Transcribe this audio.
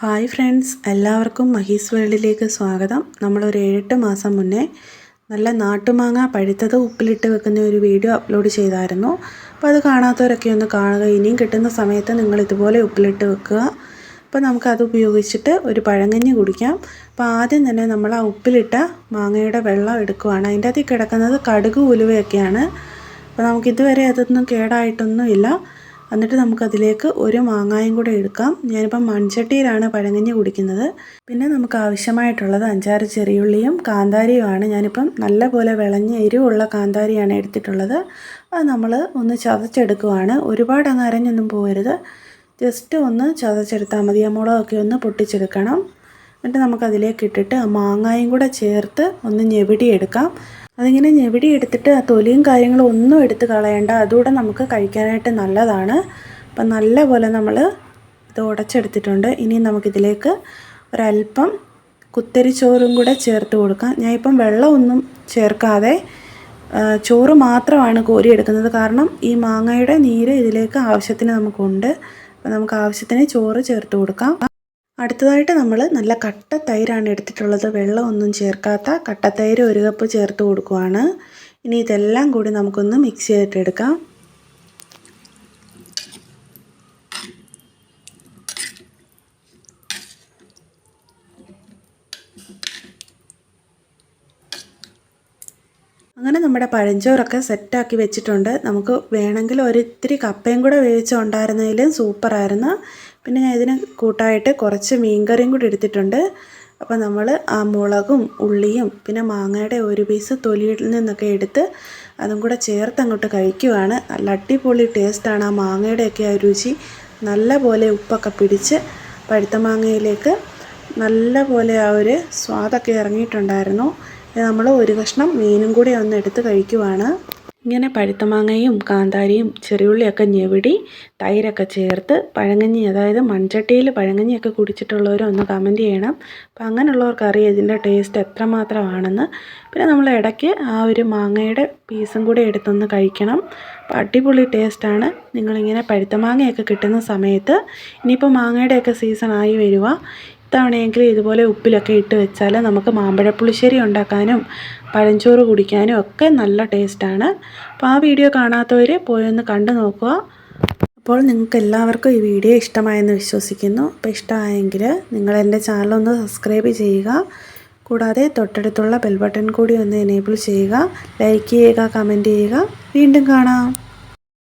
Hi friends എല്ലാവർക്കും മഹീസ് വേൾഡിലേക്ക് സ്വാഗതം. നമ്മളൊരു ഏഴെട്ട് മാസം മുന്നേ നല്ല നാട്ടുമാങ്ങ പഴുത്തത് ഉപ്പിലിട്ട് വെക്കുന്ന ഒരു വീഡിയോ അപ്ലോഡ് ചെയ്തായിരുന്നു. അപ്പോൾ അത് കാണാത്തവരൊക്കെ ഒന്ന് കാണുക. ഇനിയും കിട്ടുന്ന സമയത്ത് നിങ്ങൾ ഇതുപോലെ ഉപ്പിലിട്ട് വെക്കുക. അപ്പോൾ നമുക്കത് ഉപയോഗിച്ചിട്ട് ഒരു പഴങ്കഞ്ഞി കുടിക്കാം. അപ്പോൾ ആദ്യം തന്നെ നമ്മൾ ആ ഉപ്പിലിട്ട മാങ്ങയുടെ വെള്ളം എടുക്കുകയാണ് അതിന്റെ അകത്ത് കിടക്കുന്നത് കടുക് ഉലുവയൊക്കെയാണ്. അപ്പോൾ നമുക്കിതുവരെ അതൊന്നും കേടായിട്ടൊന്നുമില്ല. എന്നിട്ട് നമുക്കതിലേക്ക് ഒരു മാങ്ങായും കൂടെ എടുക്കാം. ഞാനിപ്പം മൺചട്ടിയിലാണ് പഴങ്ങഞ്ഞി കുടിക്കുന്നത്. പിന്നെ നമുക്ക് ആവശ്യമായിട്ടുള്ളത് അഞ്ചാറ് ചെറിയുള്ളിയും കാന്താരിയുമാണ്. ഞാനിപ്പം നല്ലപോലെ വിളഞ്ഞ എരിവുള്ള കാന്താരിയാണ് എടുത്തിട്ടുള്ളത്. അത് നമ്മൾ ഒന്ന് ചതച്ചെടുക്കുവാണ്. ഒരുപാട് അങ്ങ് അരഞ്ഞൊന്നും പോകരുത്. ജസ്റ്റ് ഒന്ന് ചതച്ചെടുത്താൽ മതി. ആ മുളകൊക്കെ ഒന്ന് പൊട്ടിച്ചെടുക്കണം. എന്നിട്ട് നമുക്കതിലേക്ക് ഇട്ടിട്ട് ആ മാങ്ങായും കൂടെ ചേർത്ത് ഒന്ന് ഞെവിടിയെടുക്കാം. അതിങ്ങനെ ഞെവിടി എടുത്തിട്ട് ആ തൊലിയും കാര്യങ്ങളും ഒന്നും എടുത്ത് കളയണ്ട. അതുകൂടെ നമുക്ക് കഴിക്കാനായിട്ട് നല്ലതാണ്. അപ്പം നല്ല പോലെ നമ്മൾ ഇത് ഉടച്ചെടുത്തിട്ടുണ്ട്. ഇനി നമുക്കിതിലേക്ക് ഒരല്പം കുത്തരിച്ചോറും കൂടെ ചേർത്ത് കൊടുക്കാം. ഞാൻ ഇപ്പം വെള്ളമൊന്നും ചേർക്കാതെ ചോറ് മാത്രമാണ് കോരിയെടുക്കുന്നത്. കാരണം ഈ മാങ്ങയുടെ നീര് ഇതിലേക്ക് ആവശ്യത്തിന് നമുക്കുണ്ട്. അപ്പം നമുക്ക് ആവശ്യത്തിന് ചോറ് ചേർത്ത് കൊടുക്കാം. അടുത്തതായിട്ട് നമ്മൾ നല്ല കട്ട തൈരാണ് എടുത്തിട്ടുള്ളത്. വെള്ളമൊന്നും ചേർക്കാത്ത കട്ട തൈര് ഒരു കപ്പ് ചേർത്ത് കൊടുക്കുവാണ്. ഇനി ഇതെല്ലാം കൂടി നമുക്കൊന്ന് മിക്സ് ചെയ്തിട്ടെടുക്കാം അങ്ങനെ നമ്മുടെ പഴഞ്ചോറൊക്കെ സെറ്റാക്കി വെച്ചിട്ടുണ്ട്. നമുക്ക് വേണമെങ്കിൽ ഒരിത്തിരി കപ്പയും കൂടെ വേവിച്ചുണ്ടായിരുന്നതിലും സൂപ്പറായിരുന്നു പിന്നെ ഞാൻ ഇതിന് കൂട്ടായിട്ട് കുറച്ച് മീൻകറിയും കൂടി എടുത്തിട്ടുണ്ട്. അപ്പോൾ നമ്മൾ ആ മുളകും ഉള്ളിയും പിന്നെ മാങ്ങയുടെ ഒരു പീസ് തൊലിയിൽ നിന്നൊക്കെ എടുത്ത് അതും കൂടെ ചേർത്ത് അങ്ങോട്ട് കഴിക്കുവാണ്. നല്ല അടിപൊളി ടേസ്റ്റാണ് ആ മാങ്ങയുടെയൊക്കെ ആ രുചി. നല്ല പോലെ ഉപ്പൊക്കെ പിടിച്ച് പഴുത്ത മാങ്ങയിലേക്ക് നല്ല പോലെ ആ ഒരു സ്വാദൊക്കെ ഇറങ്ങിയിട്ടുണ്ടായിരുന്നു. നമ്മൾ ഒരു കഷ്ണം മീനും കൂടി ഒന്ന് എടുത്ത് കഴിക്കുവാണ്. ഇങ്ങനെ പഴുത്ത മാങ്ങയും കാന്താരിയും ചെറിയുള്ളിയൊക്കെ ഞെവിടി തൈരൊക്കെ ചേർത്ത് പഴങ്കഞ്ഞി അതായത് മൺചട്ടിയിൽ പഴങ്കഞ്ഞിയൊക്കെ കുടിച്ചിട്ടുള്ളവർ ഒന്ന് കമന്റ് ചെയ്യണം. അപ്പം അങ്ങനെയുള്ളവർക്ക് അറിയാം ഇതിന്റെ ടേസ്റ്റ് എത്രമാത്രമാണെന്ന്. പിന്നെ നമ്മൾ ഇടയ്ക്ക് ആ ഒരു മാങ്ങയുടെ പീസും കൂടെ എടുത്തൊന്ന് കഴിക്കണം. അപ്പം അടിപൊളി ടേസ്റ്റാണ് നിങ്ങളിങ്ങനെ പഴുത്ത മാങ്ങയൊക്കെ കിട്ടുന്ന സമയത്ത് ഇനിയിപ്പോൾ മാങ്ങയുടെയൊക്കെ സീസണായി വരിക ഇത്തവണയെങ്കിലും ഇതുപോലെ ഉപ്പിലൊക്കെ ഇട്ട് വെച്ചാൽ നമുക്ക് മാമ്പഴപ്പുളിശ്ശേരി ഉണ്ടാക്കാനും പഴഞ്ചോറ് കുടിക്കാനും ഒക്കെ നല്ല ടേസ്റ്റാണ്. അപ്പോൾ ആ വീഡിയോ കാണാത്തവർ പോയൊന്ന് കണ്ടു നോക്കുക. അപ്പോൾ നിങ്ങൾക്ക് എല്ലാവർക്കും ഈ വീഡിയോ ഇഷ്ടമായെന്ന് വിശ്വസിക്കുന്നു. അപ്പോൾ ഇഷ്ടമായെങ്കിൽ നിങ്ങൾ എന്റെ ചാനലൊന്ന് സബ്സ്ക്രൈബ് ചെയ്യുക. കൂടാതെ തൊട്ടടുത്തുള്ള ബെൽ ബട്ടൺ കൂടി ഒന്ന് എനേബിൾ ചെയ്യുക. ലൈക്ക് ചെയ്യുക കമന്റ് ചെയ്യുക. വീണ്ടും കാണാം.